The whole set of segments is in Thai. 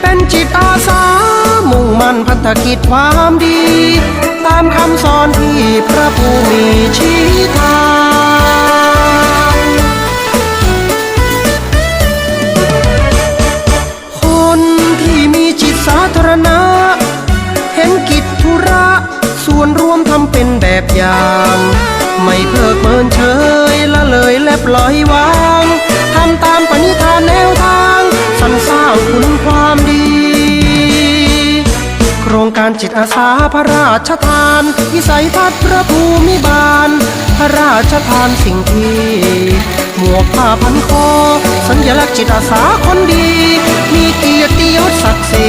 เป็นจิตอาสา มุ่งมั่นพัฒกิจความดี ตามคำสอนที่พระผู้มีชี้ทางคนที่มีจิตสาธารณะ เห็นกิจธุระส่วนรวมทำเป็นแบบอย่าง ไม่เพิกเมินเฉยละเลยและปล่อยวาง รงการจิตอาสาพระราชทานวิสัยทัศน์พระภูมิบาล พระราชทานสิ่งที่ หมวกผ้าพันคอ สัญลักษณ์จิตอาสาคนดี มีเกียรติยศศักดิ์ศรี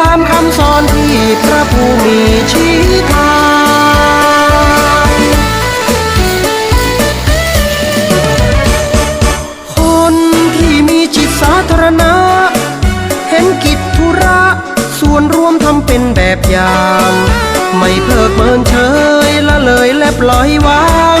ตามคำสอนที่พระผู้มีชี้ทางคนที่มีจิตสาธารณะ เห็นกิจธุระ ส่วนรวมทำเป็นแบบอย่าง ไม่เพิกเมินเฉยละเลยและปล่อยวาง